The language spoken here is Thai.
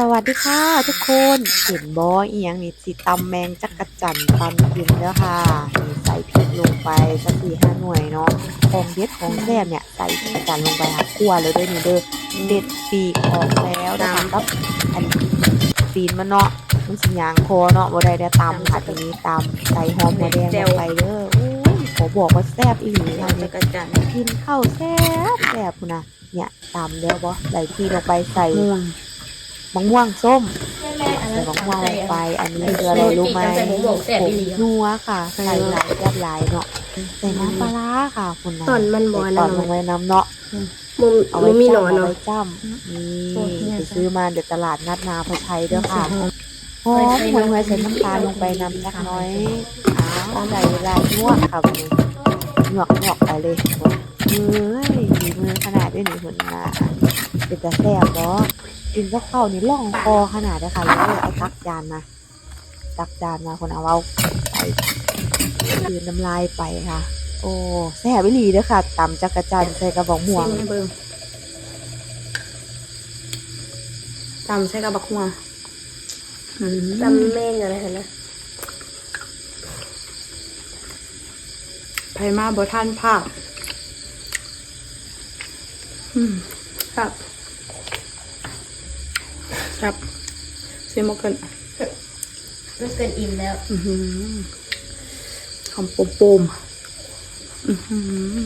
สวัสดีค่ะทุกคนเห็นบออีหยังนี่สิตำแมงจักกะจันปันกินแล้วค่ะนี่ใส่พริกลงไปสักสี่ห้าหน่วยเนาะของเด็ดของแซ่บเนี่ยใส่จักกะจันลงไปค่ะคั่วเลยเด้อนี่เด้อเด็ดปีกออกแล้วนะคะกับอันตีนมันเนาะมันสิยางคอเนาะบ่ได้ได้ตำค่ะทีนี้ตำใส่หอมหัวแดงลงไปเด้อโอ้ยขอบอกว่าแซ่บอีหลีค่ะจัเนี่ยกรจันทร์กินข้าวแซ่บแซ่บพุ่นนะเนี่ยตำแล้วบ่ใส่ที่ลงไปใส่ ม่วงมะม่วงส้มแม่อันใส่นั้นมะม่วงลงไป อันนี้ใส่คืออะไรรู้ไหมใส่หมูหมกแซ่บอีหลีอะนัวค่ะใส่หลายแซ่บหลายเนาะใส่น้ำปลาร้าค่ะคุณนะตอนมันบ่อนตอนะนลงไว้น้ำเนาะมุมเอาไว้มุมมีหนจ้ำอนเอาเนาะไว้จ้ำนี่ไปซื้อมาเดี๋ยวตลาดนัดนาพชัยเด้อค่ะหอมหวยหวยใส่น้ำตาลลงไปน้ำจักหน้อยอ้าวใส่ลายนวดค่ะวันนี้หยวกหยวกไปเลยเฮ้ยมีมือขนาดด้วยนี่คุณนะเป็นจะแซ่บเนาะ กินกับข้าวนี่ล่องคอขนาดเลยค่ะแล้วเลยเอาตักจานมาตักจานมาคนเอาเอาใส่คืนน้ำลายไปค่ะ โอ้แซ่บวิลีเด้อค่ะตำจักรจันทร์ใส่กระบอกม่วงซิมเบิ่งตำใส่กระบักหัวอืมตำแม่งอะไรคะนะไผมาบ่ทันภาพอืมครับ ครับซิมบ่เกินมันเกินอิ่มแล้วอือหือคำโปมๆอือหือ